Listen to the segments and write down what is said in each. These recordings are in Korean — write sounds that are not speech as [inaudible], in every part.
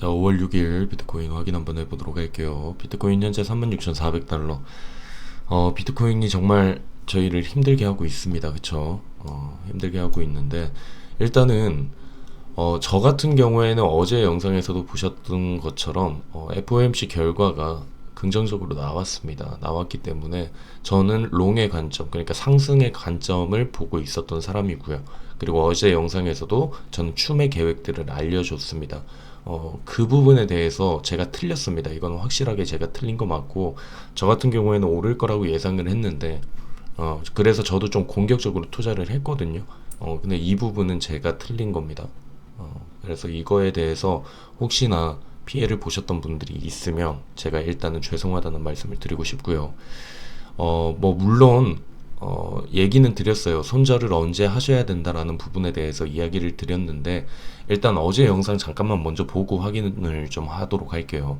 자, 5월 6일 비트코인 확인 한번 해보도록 할게요. 비트코인 현재 36,400달러. 어, 비트코인이 정말 저희를 힘들게 하고 있습니다. 그쵸? 어, 힘들게 하고 있는데, 일단은, 어, 저 같은 경우에는 어제 영상에서도 보셨던 것처럼, 어, FOMC 결과가 긍정적으로 나왔습니다. 나왔기 때문에 저는 롱의 관점, 그러니까 상승의 관점을 보고 있었던 사람이고요. 그리고 어제 영상에서도 저는 춤의 계획들을 알려줬습니다. 어, 그 부분에 대해서 제가 틀렸습니다. 이건 확실하게 제가 틀린 거 맞고, 저 같은 경우에는 오를 거라고 예상을 했는데, 어, 그래서 저도 좀 공격적으로 투자를 했거든요. 어, 근데 이 부분은 제가 틀린 겁니다. 어, 그래서 이거에 대해서 혹시나 피해를 보셨던 분들이 있으면 제가 일단은 죄송하다는 말씀을 드리고 싶고요. 어, 뭐, 물론, 어, 얘기는 드렸어요. 손절을 언제 하셔야 된다라는 부분에 대해서 이야기를 드렸는데, 일단 어제 영상 잠깐만 먼저 보고 확인을 좀 하도록 할게요.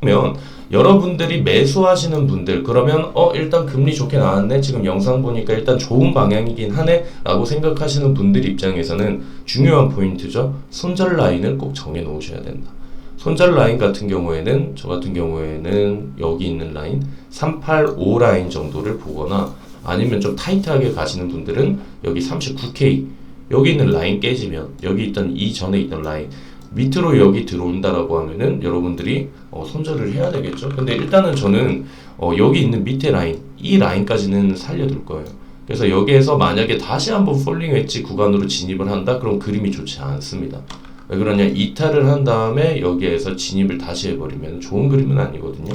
그러면 여러분들이 매수하시는 분들 그러면 어 일단 금리 좋게 나왔네 지금 영상 보니까 일단 좋은 방향이긴 하네 라고 생각하시는 분들 입장에서는 중요한 포인트죠 손절 라인을 꼭 정해 놓으셔야 된다 손절 라인 같은 경우에는 저 같은 경우에는 여기 있는 라인 385 라인 정도를 보거나 아니면 좀 타이트하게 가시는 분들은 여기 39K 여기 있는 라인 깨지면 여기 있던 이 전에 있던 라인 밑으로 여기 들어온다라고 하면은 여러분들이 어, 손절을 해야 되겠죠. 근데 일단은 저는 어, 여기 있는 밑에 라인 이 라인까지는 살려둘 거예요. 그래서 여기에서 만약에 다시 한번 폴링 웨지 구간으로 진입을 한다 그럼 그림이 좋지 않습니다. 왜 그러냐 이탈을 한 다음에 여기에서 진입을 다시 해버리면 좋은 그림은 아니거든요.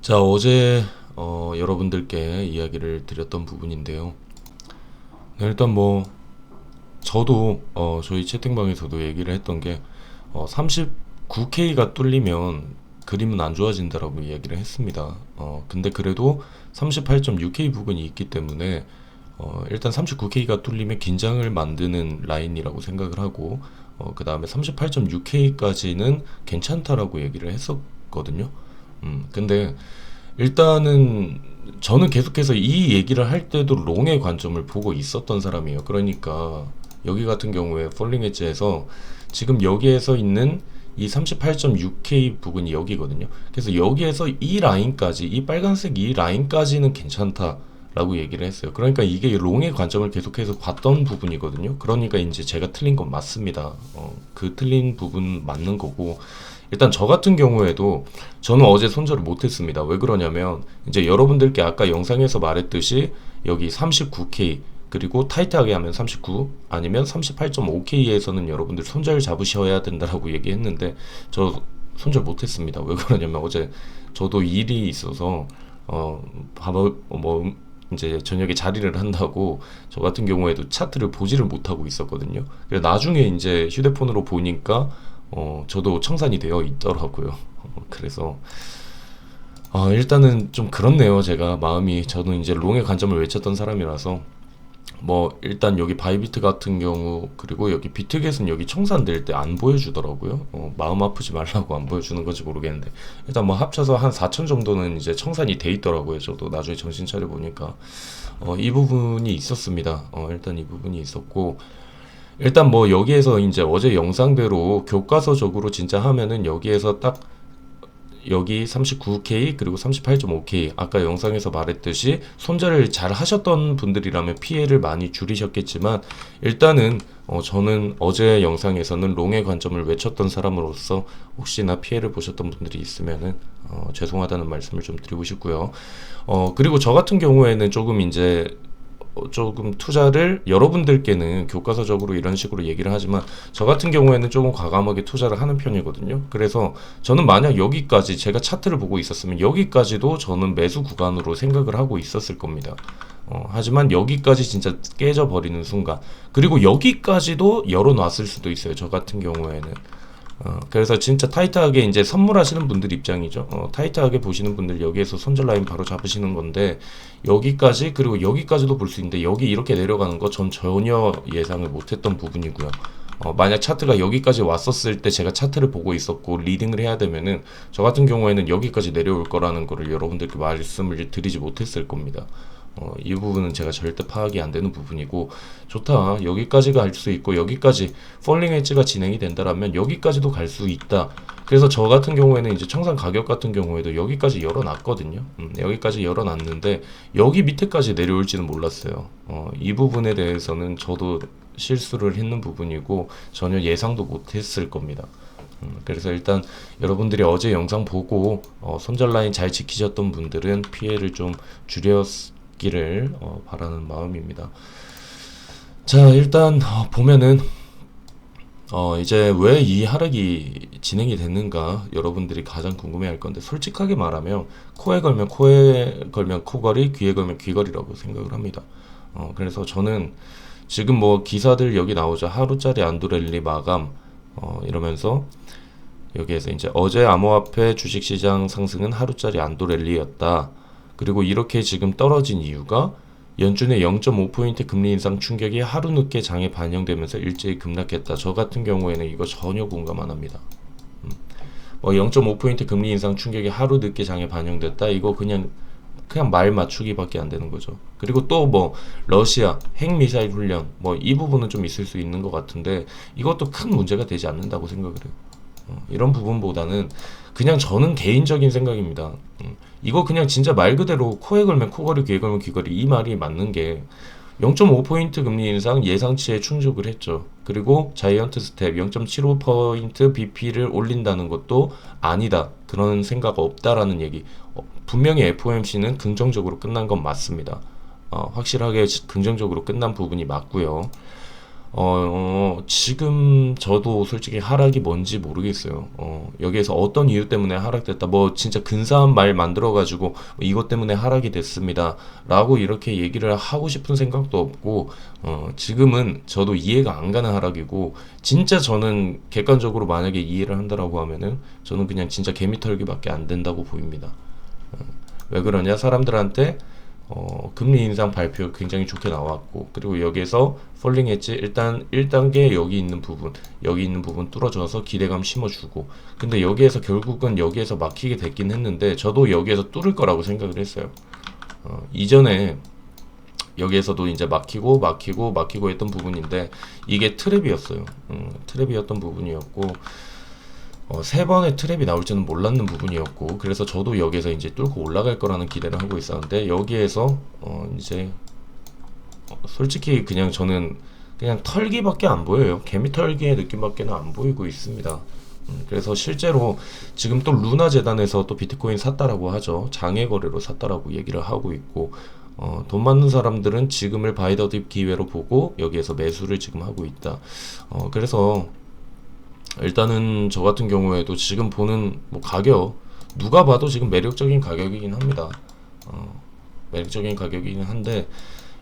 자 어제 어, 여러분들께 이야기를 드렸던 부분인데요. 네, 일단 뭐 저도 어, 저희 채팅방에서도 얘기를 했던 게 어, 39K가 뚫리면 그림은 안 좋아진다라고 이야기를 했습니다. 어, 근데 그래도 38.6K 부분이 있기 때문에 어, 일단 39K가 뚫리면 긴장을 만드는 라인이라고 생각을 하고 어, 그 다음에 38.6K까지는 괜찮다라고 얘기를 했었거든요. 음, 근데 일단은 저는 계속해서 이 얘기를 할 때도 롱의 관점을 보고 있었던 사람이에요. 그러니까 여기 같은 경우에 폴링 엣지에서 지금 여기에서 있는 이 38.6K 부분이 여기거든요. 그래서 여기에서 이 라인까지 이 빨간색 이 라인까지는 괜찮다 라고 얘기를 했어요. 그러니까 이게 롱의 관점을 계속해서 봤던 부분이거든요. 그러니까 이제 제가 틀린 건 맞습니다. 어, 그 틀린 부분 맞는 거고 일단 저 같은 경우에도 저는 어제 손절을 못했습니다. 왜 그러냐면 이제 여러분들께 아까 영상에서 말했듯이 여기 39K 그리고 타이트하게 하면 39 아니면 38.5K에서는 여러분들 손절 잡으셔야 된다라고 얘기했는데 저 손절 못했습니다. 왜 그러냐면 어제 저도 일이 있어서 어 밥을 뭐 이제 저녁에 자리를 한다고 저 같은 경우에도 차트를 보지를 못하고 있었거든요. 그래서 나중에 이제 휴대폰으로 보니까 어 저도 청산이 되어 있더라고요. 어, 그래서 어 일단은 좀 그렇네요. 제가 마음이 저는 이제 롱의 관점을 외쳤던 사람이라서 뭐 일단 여기 바이비트 같은 경우 그리고 여기 비트겟은 여기 청산될 때 안 보여주더라고요. 어, 마음 아프지 말라고 안 보여주는 건지 모르겠는데 일단 뭐 합쳐서 한 4천 정도는 이제 청산이 돼 있더라고요. 저도 나중에 정신 차려 보니까 어, 이 부분이 있었습니다. 어, 일단 이 부분이 있었고 일단 뭐 여기에서 이제 어제 영상대로 교과서적으로 진짜 하면은 여기에서 딱 여기 39K 그리고 38.5K 아까 영상에서 말했듯이 손절을 잘 하셨던 분들이라면 피해를 많이 줄이셨겠지만 일단은 어, 저는 어제 영상에서는 롱의 관점을 외쳤던 사람으로서 혹시나 피해를 보셨던 분들이 있으면은 어, 죄송하다는 말씀을 좀 드리고 싶고요. 어, 그리고 저 같은 경우에는 조금 이제 어, 조금 투자를 여러분들께는 교과서적으로 이런 식으로 얘기를 하지만 저 같은 경우에는 조금 과감하게 투자를 하는 편이거든요. 그래서 저는 만약 여기까지 제가 차트를 보고 있었으면 여기까지도 저는 매수 구간으로 생각을 하고 있었을 겁니다. 어, 하지만 여기까지 진짜 깨져버리는 순간 그리고 여기까지도 열어놨을 수도 있어요. 저 같은 경우에는 어, 그래서 진짜 타이트하게 이제 선물하시는 분들 입장이죠. 어, 타이트하게 보시는 분들 여기에서 손절 라인 바로 잡으시는 건데 여기까지 그리고 여기까지도 볼 수 있는데 여기 이렇게 내려가는 거 전 전혀 예상을 못했던 부분이고요. 어, 만약 차트가 여기까지 왔었을 때 제가 차트를 보고 있었고 리딩을 해야 되면은 저 같은 경우에는 여기까지 내려올 거라는 거를 여러분들께 말씀을 드리지 못했을 겁니다. 어, 이 부분은 제가 절대 파악이 안 되는 부분이고 좋다. 여기까지 갈수 있고 여기까지 폴링 엣지가 진행이 된다라면 여기까지도 갈 수 있다. 그래서 저 같은 경우에는 이제 청산 가격 같은 경우에도 여기까지 열어놨거든요. 음, 여기까지 열어놨는데 여기 밑에까지 내려올지는 몰랐어요. 어, 이 부분에 대해서는 저도 실수를 했는 부분이고 전혀 예상도 못했을 겁니다. 음, 그래서 일단 여러분들이 어제 영상 보고 어, 손절 라인 잘 지키셨던 분들은 피해를 좀 줄였 기를 어, 바라는 마음입니다. 자 일단 어, 보면은 어 이제 왜 이 하락이 진행이 됐는가 여러분들이 가장 궁금해할 건데 솔직하게 말하면 코에 걸면 코에 걸면 코걸이 귀에 걸면 귀걸이라고 생각을 합니다. 어 그래서 저는 지금 뭐 기사들 여기 나오죠 하루짜리 안도랠리 마감 어 이러면서 여기에서 이제 어제 암호화폐 주식시장 상승은 하루짜리 안도랠리였다. 그리고 이렇게 지금 떨어진 이유가 연준의 0.5포인트 금리 인상 충격이 하루 늦게 장에 반영되면서 일제히 급락했다. 저 같은 경우에는 이거 전혀 공감 안 합니다. 음. 뭐 0.5포인트 금리 인상 충격이 하루 늦게 장에 반영됐다. 이거 그냥 그냥 말 맞추기밖에 안 되는 거죠. 그리고 또 뭐 러시아 핵 미사일 훈련 뭐 이 부분은 좀 있을 수 있는 것 같은데 이것도 큰 문제가 되지 않는다고 생각을 해요. 어, 이런 부분보다는 그냥 저는 개인적인 생각입니다. 음, 이거 그냥 진짜 말 그대로 코에 걸면 코걸이, 귀에 걸면 귀걸이 이 말이 맞는 게 0.5포인트 금리 인상 예상치에 충족을 했죠. 그리고 자이언트 스텝 0.75포인트 BP를 올린다는 것도 아니다. 그런 생각 없다라는 얘기. 어, 분명히 FOMC는 긍정적으로 끝난 건 맞습니다. 어, 확실하게 지- 긍정적으로 끝난 부분이 맞고요. 어, 지금 저도 솔직히 하락이 뭔지 모르겠어요. 어, 여기에서 어떤 이유 때문에 하락됐다. 뭐 진짜 근사한 말 만들어가지고 뭐 이것 때문에 하락이 됐습니다. 라고 이렇게 얘기를 하고 싶은 생각도 없고, 어, 지금은 저도 이해가 안 가는 하락이고, 진짜 저는 객관적으로 만약에 이해를 한다라고 하면은 저는 그냥 진짜 개미털기밖에 안 된다고 보입니다. 어, 왜 그러냐? 사람들한테 어, 금리 인상 발표 굉장히 좋게 나왔고 그리고 여기에서 폴링 엣지 일단 1단계 여기 있는 부분 여기 있는 부분 뚫어줘서 기대감 심어주고 근데 여기에서 결국은 여기에서 막히게 됐긴 했는데 저도 여기에서 뚫을 거라고 생각을 했어요. 어, 이전에 여기에서도 이제 막히고 막히고 막히고 했던 부분인데 이게 트랩이었어요. 음, 트랩이었던 부분이었고 어, 세 번의 트랩이 나올 줄은 몰랐는 부분이었고 그래서 저도 여기에서 이제 뚫고 올라갈 거라는 기대를 하고 있었는데 여기에서 어, 이제 어, 솔직히 그냥 저는 그냥 털기밖에 안 보여요. 개미 털기의 느낌밖에는 안 보이고 있습니다. 음, 그래서 실제로 지금 또 루나 재단에서 또 비트코인 샀다라고 하죠. 장외 거래로 샀다라고 얘기를 하고 있고 어, 돈 많는 사람들은 지금을 바이더딥 기회로 보고 여기에서 매수를 지금 하고 있다. 어, 그래서 일단은 저 같은 경우에도 지금 보는 뭐 가격 누가 봐도 지금 매력적인 가격이긴 합니다. 어, 매력적인 가격이긴 한데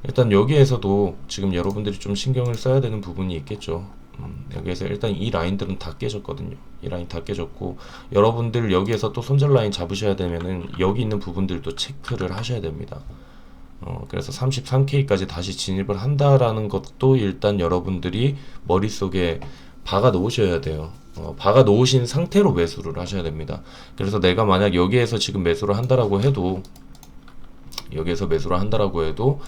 일단 여기에서도 지금 여러분들이 좀 신경을 써야 되는 부분이 있겠죠. 음, 여기에서 일단 이 라인들은 다 깨졌거든요. 이 라인 다 깨졌고 여러분들 여기에서 또 손절 라인 잡으셔야 되면은 여기 있는 부분들도 체크를 하셔야 됩니다. 어, 그래서 33K까지 다시 진입을 한다라는 것도 일단 여러분들이 머릿속에 박아 놓으셔야 돼요. 어, 박아 놓으신 상태로 매수를 하셔야 됩니다. 그래서 내가 만약 여기에서 지금 매수를 한다라고 해도 여기에서 매수를 한다라고 해도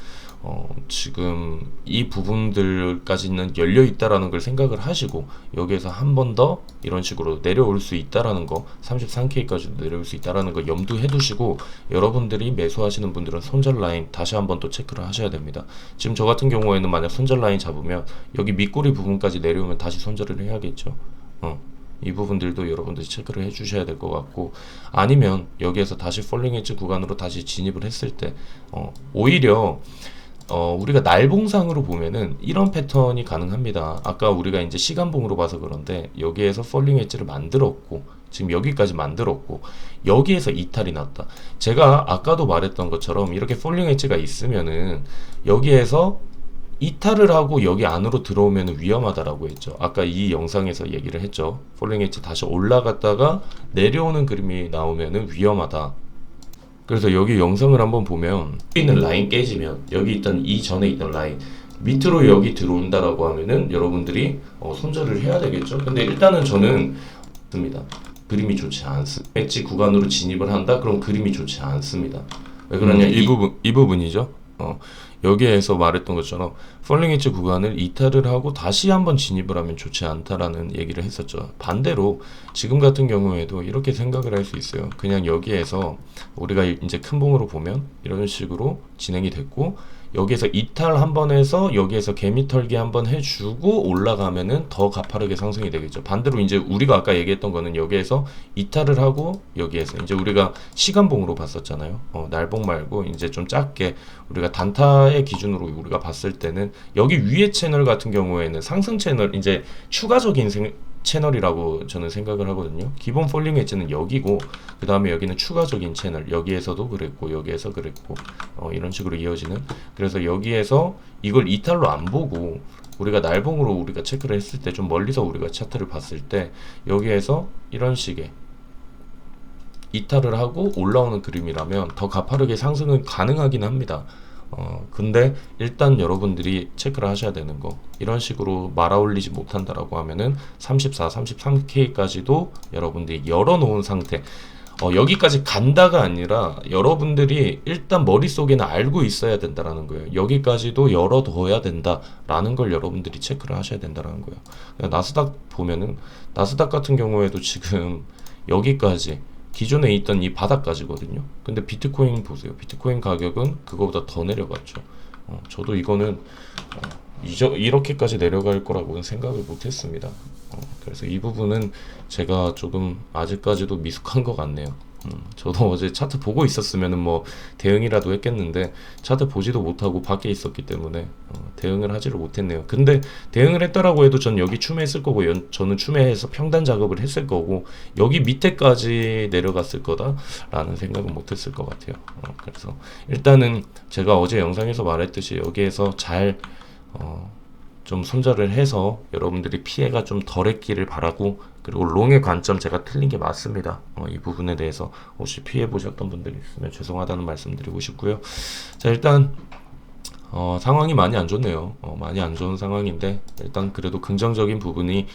어, 지금 이 부분들까지는 열려 있다라는 걸 생각을 하시고 여기에서 한 번 더 이런 식으로 내려올 수 있다라는 거 33K까지도 내려올 수 있다라는 거 염두해 두시고 여러분들이 매수하시는 분들은 손절 라인 다시 한번 또 체크를 하셔야 됩니다. 지금 저 같은 경우에는 만약 손절 라인 잡으면 여기 밑꼬리 부분까지 내려오면 다시 손절을 해야겠죠. 어. 이 부분들도 여러분들이 체크를 해주셔야 될 것 같고 아니면 여기에서 다시 폴링 엣지 구간으로 다시 진입을 했을 때 어, 오히려 어, 우리가 날봉상으로 보면은 이런 패턴이 가능합니다. 아까 우리가 이제 시간봉으로 봐서 그런데 여기에서 폴링 엣지를 만들었고 지금 여기까지 만들었고 여기에서 이탈이 났다. 제가 아까도 말했던 것처럼 이렇게 폴링 엣지가 있으면은 여기에서 이탈을 하고 여기 안으로 들어오면 위험하다라고 했죠. 아까 이 영상에서 얘기를 했죠. 폴링 엣지 다시 올라갔다가 내려오는 그림이 나오면 위험하다. 그래서 여기 영상을 한번 보면 여기 있는 라인 깨지면 여기 있던 이 전에 있던 라인 밑으로 여기 들어온다라고 하면은 여러분들이 어, 손절을 해야 되겠죠. 근데 일단은 저는 습니다. 그림이 좋지 않습니다. 엣지 구간으로 진입을 한다? 그럼 그림이 좋지 않습니다. 왜 그러냐? 이 부분 이 부분이죠. 어, 여기에서 말했던 것처럼 폴링 엣지 구간을 이탈을 하고 다시 한번 진입을 하면 좋지 않다라는 얘기를 했었죠. 반대로 지금 같은 경우에도 이렇게 생각을 할 수 있어요. 그냥 여기에서 우리가 이제 큰 봉으로 보면 이런 식으로 진행이 됐고 여기에서 이탈 한 번 해서 여기에서 개미 털기 한 번 해주고 올라가면은 더 가파르게 상승이 되겠죠. 반대로 이제 우리가 아까 얘기했던 거는 여기에서 이탈을 하고 여기에서 이제 우리가 시간봉으로 봤었잖아요. 어, 날봉 말고 이제 좀 작게 우리가 단타의 기준으로 우리가 봤을 때는 여기 위에 채널 같은 경우에는 상승 채널 이제 추가적인 생, 채널이라고 저는 생각을 하거든요. 기본 폴링 엣지는 여기고 그 다음에 여기는 추가적인 채널 여기에서도 그랬고 여기에서 그랬고 어, 이런 식으로 이어지는 그래서 여기에서 이걸 이탈로 안 보고 우리가 날봉으로 우리가 체크를 했을 때 좀 멀리서 우리가 차트를 봤을 때 여기에서 이런 식의 이탈을 하고 올라오는 그림이라면 더 가파르게 상승은 가능하긴 합니다. 어, 근데 일단 여러분들이 체크를 하셔야 되는 거 이런 식으로 말아 올리지 못한다라고 하면은 34, 33K까지도 여러분들이 열어놓은 상태 어, 여기까지 간다가 아니라 여러분들이 일단 머릿속에는 알고 있어야 된다라는 거예요. 여기까지도 열어둬야 된다라는 걸 여러분들이 체크를 하셔야 된다라는 거예요. 그러니까 나스닥 보면은 나스닥 같은 경우에도 지금 여기까지 기존에 있던 이 바닥까지거든요. 근데 비트코인 보세요. 비트코인 가격은 그거보다 더 내려갔죠. 어, 저도 이거는 어, 이저, 이렇게까지 내려갈 거라고는 생각을 못했습니다. 어, 그래서 이 부분은 제가 조금 아직까지도 미숙한 것 같네요. 음, 저도 [laughs] 어제 차트 보고 있었으면은 뭐 대응이라도 했겠는데 차트 보지도 못하고 밖에 있었기 때문에 어, 대응을 하지를 못했네요. 근데 대응을 했더라고 해도 전 여기 추매했을 거고 연, 저는 추매해서 평단 작업을 했을 거고 여기 밑에까지 내려갔을 거다라는 생각은 못했을 것 같아요. 어, 그래서 일단은 제가 어제 영상에서 말했듯이 여기에서 잘 어, 좀 손절을 해서 여러분들이 피해가 좀 덜했기를 바라고 그리고 롱의 관점 제가 틀린 게 맞습니다. 어, 이 부분에 대해서 혹시 피해 보셨던 분들이 있으면 죄송하다는 말씀드리고 싶고요. 자 일단 어, 상황이 많이 안 좋네요. 어, 많이 안 좋은 상황인데 일단 그래도 긍정적인 부분이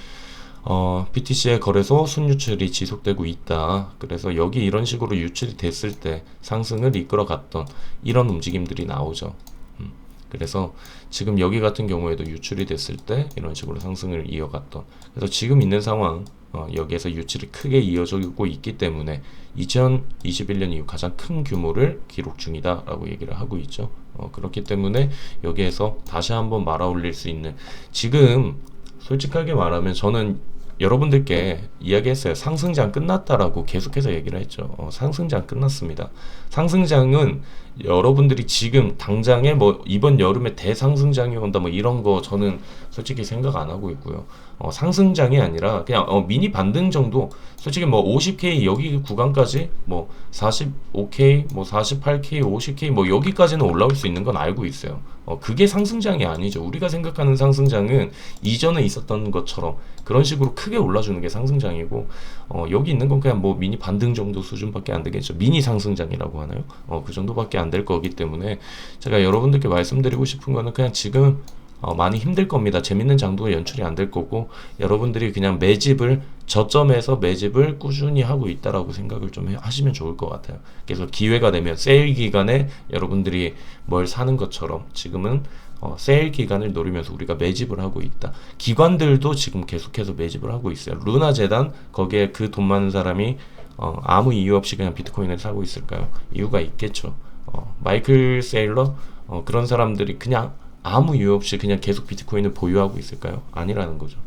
어, BTC의 거래소 순유출이 지속되고 있다. 그래서 여기 이런 식으로 유출이 됐을 때 상승을 이끌어 갔던 이런 움직임들이 나오죠. 음, 그래서 지금 여기 같은 경우에도 유출이 됐을 때 이런 식으로 상승을 이어갔던 그래서 지금 있는 상황 어, 여기에서 유출이 크게 이어지고 있기 때문에 2021년 이후 가장 큰 규모를 기록 중이다라고 얘기를 하고 있죠. 어, 그렇기 때문에 여기에서 다시 한번 말아 올릴 수 있는 지금 솔직하게 말하면 저는 여러분들께 이야기했어요. 상승장 끝났다라고 계속해서 얘기를 했죠. 어, 상승장 끝났습니다. 상승장은 여러분들이 지금 당장에 뭐 이번 여름에 대상승장이 온다 뭐 이런 거 저는 솔직히 생각 안 하고 있고요. 어, 상승장이 아니라 그냥 어, 미니 반등 정도 솔직히 뭐 50K 여기 구간까지 뭐 45K 뭐 48K 50K 뭐 여기까지는 올라올 수 있는 건 알고 있어요. 어, 그게 상승장이 아니죠. 우리가 생각하는 상승장은 이전에 있었던 것처럼 그런 식으로 크게 올라주는 게 상승장이고 어, 여기 있는 건 그냥 뭐 미니 반등 정도 수준밖에 안 되겠죠. 미니 상승장이라고 하나요? 어, 그 정도밖에 안 될 거기 때문에 제가 여러분들께 말씀드리고 싶은 거는 그냥 지금 어, 많이 힘들 겁니다. 재밌는 장도 연출이 안 될 거고 여러분들이 그냥 매집을 저점에서 매집을 꾸준히 하고 있다라고 생각을 좀 하시면 좋을 것 같아요. 그래서 기회가 되면 세일 기간에 여러분들이 뭘 사는 것처럼 지금은 어, 세일 기간을 노리면서 우리가 매집을 하고 있다. 기관들도 지금 계속해서 매집을 하고 있어요. 루나 재단 거기에 그 돈 많은 사람이 어, 아무 이유 없이 그냥 비트코인을 사고 있을까요? 이유가 있겠죠. 어, 마이클 세일러 어, 그런 사람들이 그냥 아무 이유 없이 그냥 계속 비트코인을 보유하고 있을까요? 아니라는 거죠.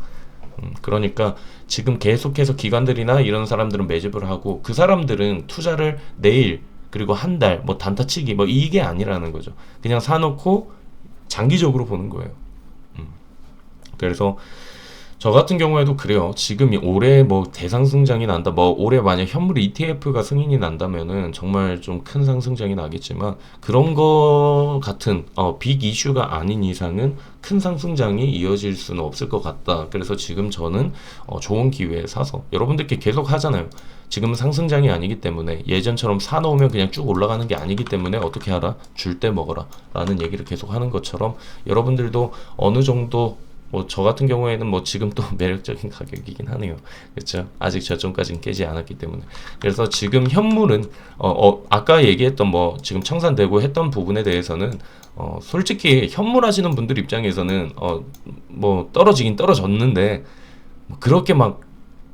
음, 그러니까 지금 계속해서 기관들이나 이런 사람들은 매집을 하고 그 사람들은 투자를 내일 그리고 한 달 뭐 단타치기 뭐 이게 아니라는 거죠. 그냥 사놓고 장기적으로 보는 거예요. 음. 그래서 저 같은 경우에도 그래요. 지금 올해 뭐 대상승장이 난다. 뭐 올해 만약 현물 ETF가 승인이 난다면은 정말 좀 큰 상승장이 나겠지만 그런 거 같은 어, 빅 이슈가 아닌 이상은 큰 상승장이 이어질 수는 없을 것 같다. 그래서 지금 저는 어, 좋은 기회에 사서 여러분들께 계속 하잖아요. 지금 상승장이 아니기 때문에 예전처럼 사놓으면 그냥 쭉 올라가는 게 아니기 때문에 어떻게 하라? 줄 때 먹어라. 라는 얘기를 계속 하는 것처럼 여러분들도 어느 정도 뭐 저 같은 경우에는 뭐 지금 또 [laughs] 매력적인 가격이긴 하네요. 그렇죠? 아직 저점까지는 깨지 않았기 때문에. 그래서 지금 현물은 어, 어 아까 얘기했던 뭐 지금 청산되고 했던 부분에 대해서는 어, 솔직히 현물 하시는 분들 입장에서는 어, 뭐 떨어지긴 떨어졌는데 뭐 그렇게 막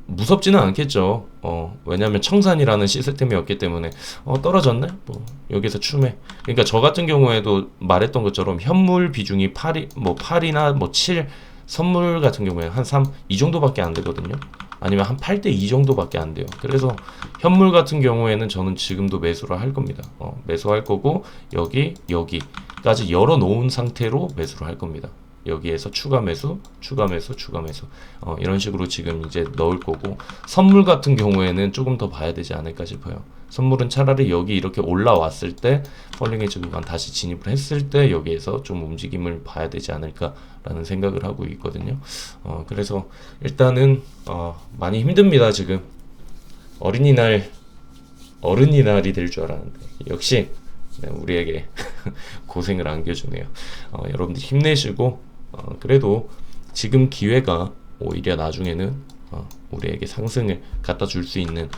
무섭지는 않겠죠. 어, 왜냐하면 청산이라는 시스템이었기 때문에 어, 떨어졌네. 뭐 여기서 추매. 그러니까 저 같은 경우에도 말했던 것처럼 현물 비중이 8이 뭐 8이나 뭐 7, 선물 같은 경우에 한 3, 이 정도밖에 안 되거든요. 아니면 한 8대 2 정도밖에 안 돼요. 그래서 현물 같은 경우에는 저는 지금도 매수를 할 겁니다. 어, 매수할 거고 여기 여기까지 열어 놓은 상태로 매수를 할 겁니다. 여기에서 추가 매수, 추가 매수, 추가 매수 어, 이런 식으로 지금 이제 넣을 거고 선물 같은 경우에는 조금 더 봐야 되지 않을까 싶어요. 선물은 차라리 여기 이렇게 올라왔을 때 펄링 헤지 구간 다시 진입을 했을 때 여기에서 좀 움직임을 봐야 되지 않을까라는 생각을 하고 있거든요. 어, 그래서 일단은 어, 많이 힘듭니다 지금 어린이날 어른이날이 될 줄 알았는데 역시 네, 우리에게 [laughs] 고생을 안겨주네요. 어, 여러분들 힘내시고 어, 그래도 지금 기회가 오히려 나중에는 어, 우리에게 상승을 갖다 줄 수 있는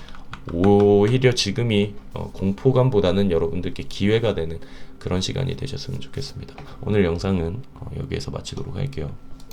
오히려 지금이 어, 공포감보다는 여러분들께 기회가 되는 그런 시간이 되셨으면 좋겠습니다. 오늘 영상은 어, 여기에서 마치도록 할게요.